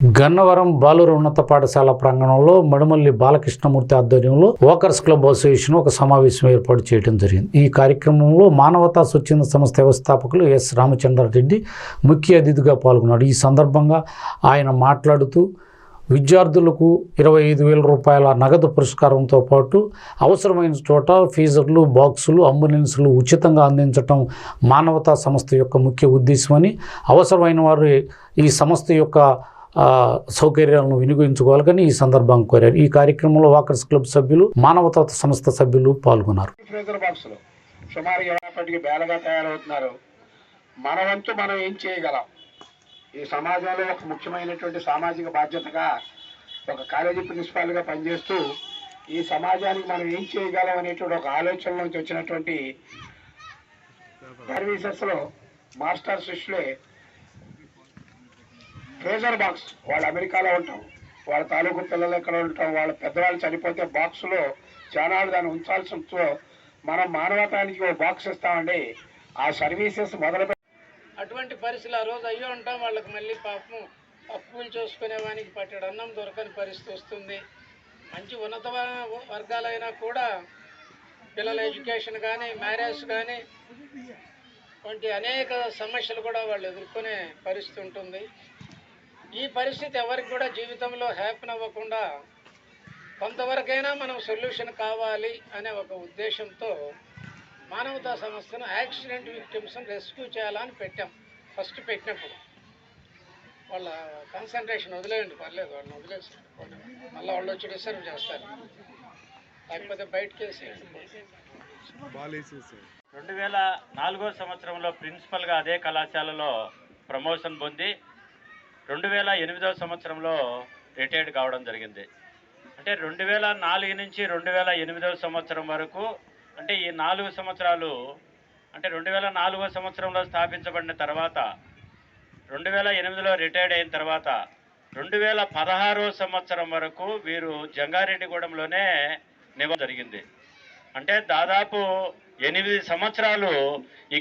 గన్నవరం బాలూరు ఉన్నత పాఠశాల ప్రాంగణంలో మడుమల్లి బాలకృష్ణమూర్తి ఆధ్వర్యంలో వాకర్స్ క్లబ్ అసోసియేషన్ ఒక సమావేశం ఏర్పాటు చేయడం జరిగింది. ఈ కార్యక్రమంలో మానవతా స్వచ్ఛంద సంస్థ వ్యవస్థాపకులు ఎస్ రామచంద్రారెడ్డి ముఖ్య అతిథిగా పాల్గొన్నాడు ఈ సందర్భంగా ఆయన మాట్లాడుతూ విద్యార్థులకు ఇరవై ఐదు వేల రూపాయల నగదు పురస్కారంతో పాటు అవసరమైన చోట ఫీజర్లు బాక్సులు అంబులెన్సులు ఉచితంగా అందించటం మానవతా సంస్థ యొక్క ముఖ్య ఉద్దేశమని అవసరమైన వారు ఈ సంస్థ యొక్క సౌకర్యాలను వినియోగించుకోవాలని ఈ సందర్భంగా కోరారు. ఈ కార్యక్రమంలో వాకర్స్ క్లబ్ సభ్యులు మానవతా సంస్థ సభ్యులు పాల్గొన్నారు. సుమారు బేలగా తయారవుతున్నారు. మన వంతు మనం ఏం చేయగలం? ఈ సమాజంలో ఒక ముఖ్యమైనటువంటి సామాజిక బాధ్యతగా ఒక కాలేజీ ప్రిన్సిపాల్గా పనిచేస్తూ ఈ సమాజానికి మనం ఏం చేయగలం అనేటువంటి ఒక ఆలోచన నుంచి వచ్చినటువంటి సర్వీసెస్లో మాస్టర్ శిష్యులే ఫ్రీజర్ బాక్స్ వాళ్ళు అమెరికాలో ఉంటాం. వాళ్ళ తాలూకు పిల్లలు ఎక్కడ ఉంటాం? వాళ్ళ పెద్దవాళ్ళు చనిపోతే బాక్స్లో జనాలు దాన్ని ఉంచాల్సి మనం మానవతానికి ఒక బాక్స్ ఇస్తామండి. ఆ సర్వీసెస్ మొదలు అటువంటి పరిస్థితులు ఆ రోజు అయ్యో ఉంటాం. వాళ్ళకి మళ్ళీ పాపం అప్పులు చూసుకునేవానికి పట్టెడు అన్నం దొరకని పరిస్థితి వస్తుంది. మంచి ఉన్నత వర్గాలైనా కూడా పిల్లల ఎడ్యుకేషన్ కానీ మ్యారేజ్ కానీ వంటి అనేక సమస్యలు కూడా వాళ్ళు ఎదుర్కొనే పరిస్థితి ఉంటుంది. ఈ పరిస్థితి ఎవరికి కూడా జీవితంలో హ్యాపీ అవ్వకుండా కొంతవరకైనా మనం సొల్యూషన్ కావాలి అనే ఒక ఉద్దేశంతో మానవతా సంస్థను యాక్సిడెంట్ విక్టిమ్స్ని రెస్క్యూ చేయాలని పెట్టాం. ఫస్ట్ పెట్టినప్పుడు. వాళ్ళ కాన్సన్ట్రేషన్ వదిలేయండి పర్లేదు వాళ్ళని వదిలేసి మళ్ళీ వాళ్ళు వచ్చి డిసర్వ్ చేస్తారు. లేకపోతే బయటకి వేసేయండి. రెండు వేల నాలుగో సంవత్సరంలో ప్రిన్సిపల్గా అదే కళాశాలలో ప్రమోషన్ పొంది రెండు వేల ఎనిమిదవ సంవత్సరంలో రిటైర్డ్ కావడం జరిగింది. అంటే రెండు వేల నాలుగు నుంచి రెండు వేల ఎనిమిదవ సంవత్సరం వరకు అంటే ఈ నాలుగు సంవత్సరాలు అంటే రెండు వేల నాలుగో సంవత్సరంలో స్థాపించబడిన తర్వాత రెండు వేల ఎనిమిదిలో రిటైర్డ్ అయిన తర్వాత రెండు వేల పదహారో సంవత్సరం వరకు వీరు జంగారెడ్డిగూడెంలోనే నివ జరిగింది. అంటే దాదాపు ఎనిమిది సంవత్సరాలు ఈ